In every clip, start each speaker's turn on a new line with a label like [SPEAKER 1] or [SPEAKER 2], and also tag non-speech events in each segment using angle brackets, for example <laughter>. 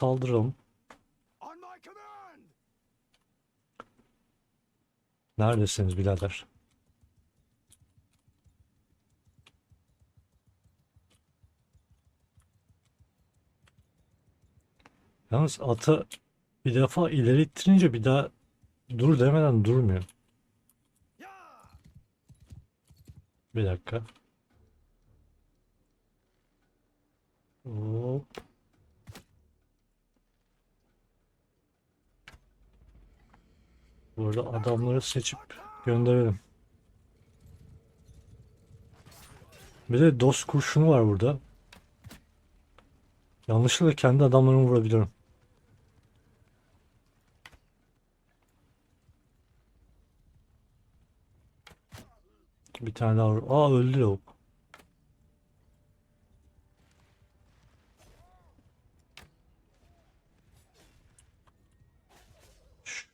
[SPEAKER 1] Saldıralım. Neredesiniz birader? Yalnız atı bir defa ileri ittirince bir daha dur demeden durmuyor. Bir dakika. Hop. Burada adamları seçip gönderelim. Bir de dost kurşunu var burada. Yanlışlıkla kendi adamlarımı vurabiliyorum. Bir tane daha vur. Aa öldü lavuk.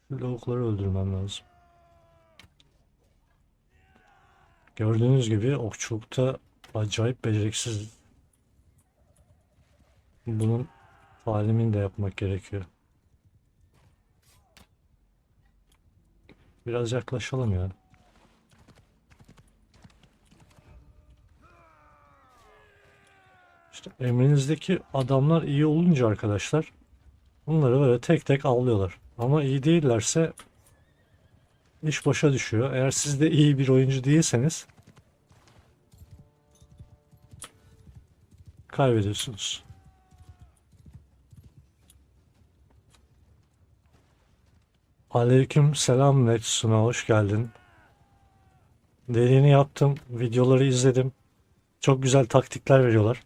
[SPEAKER 1] Şu öldürmem lazım. Gördüğünüz gibi okçulukta acayip beceriksiz. Bunun talimini de yapmak gerekiyor. Biraz yaklaşalım ya. İşte emrinizdeki adamlar iyi olunca arkadaşlar bunları böyle tek tek avlıyorlar. Ama iyi değillerse iş başa düşüyor. Eğer siz de iyi bir oyuncu değilseniz kaybediyorsunuz. Aleyküm selam Netsuna hoş geldin. Dediğini yaptım. Videoları izledim. Çok güzel taktikler veriyorlar.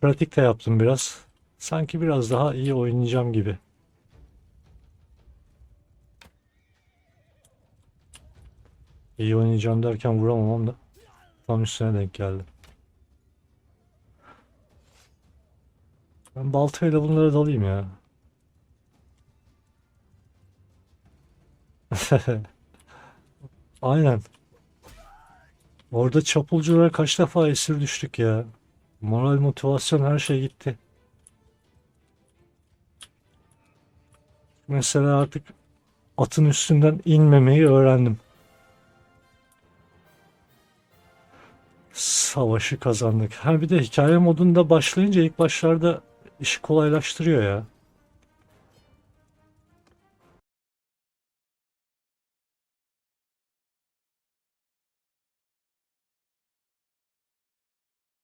[SPEAKER 1] Pratik de yaptım biraz. Sanki biraz daha iyi oynayacağım gibi. İyi oynayacağım derken vuramamam da tam üstüne denk geldi. Ben baltayla bunlara dalayım ya. <laughs> Aynen. Orada çapulculara kaç defa esir düştük ya. Moral, motivasyon her şey gitti. Mesela artık atın üstünden inmemeyi öğrendim. Savaşı kazandık. Ha bir de hikaye modunda başlayınca ilk başlarda işi kolaylaştırıyor ya.